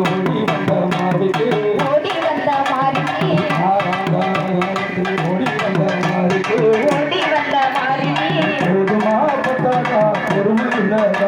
ஓடி வந்த மாறிக்கு ஓடி வந்த மாறிக்கு ஓடி வந்த மாறிக்கு ஓடி வந்த மாறிக்கு போதுமா பத்தாதா பொறுமை உள்ளதா?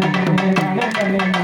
Gracias.